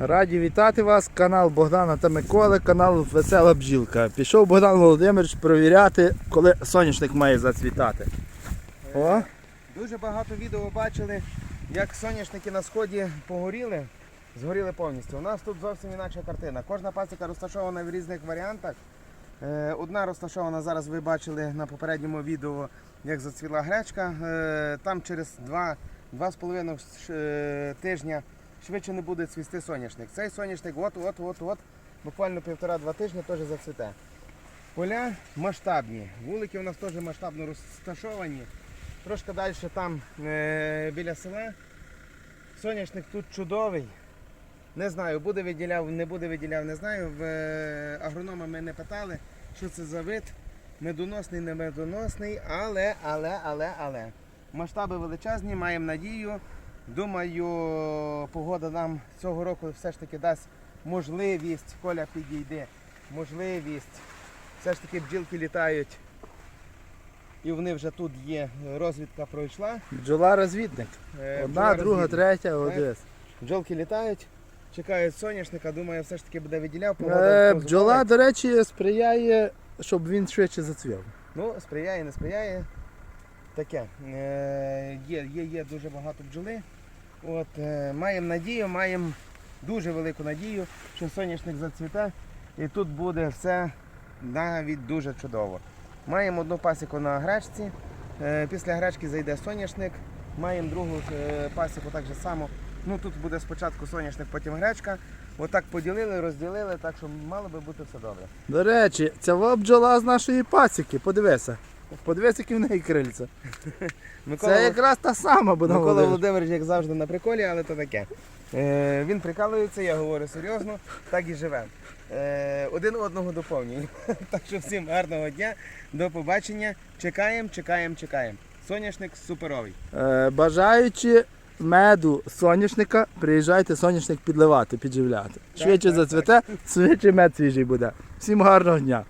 Раді вітати вас, канал Богдана та Миколи, канал Весела Бджілка. Пішов Богдан Володимирович перевіряти, коли соняшник має зацвітати. О, Дуже багато відео бачили, як соняшники на сході погоріли, згоріли повністю. У нас тут зовсім інакша картина. Кожна пасіка розташована в різних варіантах. Е, Одна розташована, зараз ви бачили на попередньому відео, як зацвіла гречка. Е, Там через 2-2,5 е, тижня швидше не буде цвісти соняшник. Цей соняшник от-от-от-от, буквально півтора-два тижні теж зацвіте. Поля масштабні. Вулики у нас теж масштабно розташовані. Трошки далі там е, біля села. Соняшник тут чудовий. Не знаю, буде виділяв, не буде виділяв, не знаю. В е, агронома ми не питали, що це за вид. Медоносний, не медоносний, але, але, але, але. Масштаби величезні, маємо надію. Думаю, погода нам цього року все ж таки дасть можливість, Коля підійде, можливість. Все ж таки бджілки літають. І вони вже тут є, розвідка пройшла. бджола розвідник. Е, Одна, бджола друга, розвідник. третя, от Бджолки літають, чекають соняшника, думаю, все ж таки буде виділяв. Е, Бджола, дозволяє. до речі, сприяє, щоб він швидше зацвів. Ну, сприяє, не сприяє. Таке. Е, є, є, є дуже багато бджоли. От, е, маємо надію, маємо дуже велику надію, що соняшник зацвіте і тут буде все навіть дуже чудово. Маємо одну пасіку на гречці. Е, після гречки зайде соняшник. Маємо другу е, пасіку так же само. Ну тут буде спочатку соняшник, потім гречка. Отак поділили, розділили, так що мало би бути все добре. До речі, ця во бджола з нашої пасіки, подивися. Подивися, які в неї крильця. Це якраз та сама буде. Микола Володимирович, як завжди, на приколі, але то таке. Е, він прикалується, я говорю серйозно, так і живемо. Е, один одного доповнюємо. так що всім гарного дня, до побачення. Чекаємо, чекаємо, чекаємо. Соняшник суперовий. Е, Бажаючи меду соняшника, приїжджайте соняшник підливати, підживляти. Швидше так, зацвіте, швидше мед свіжий буде. Всім гарного дня.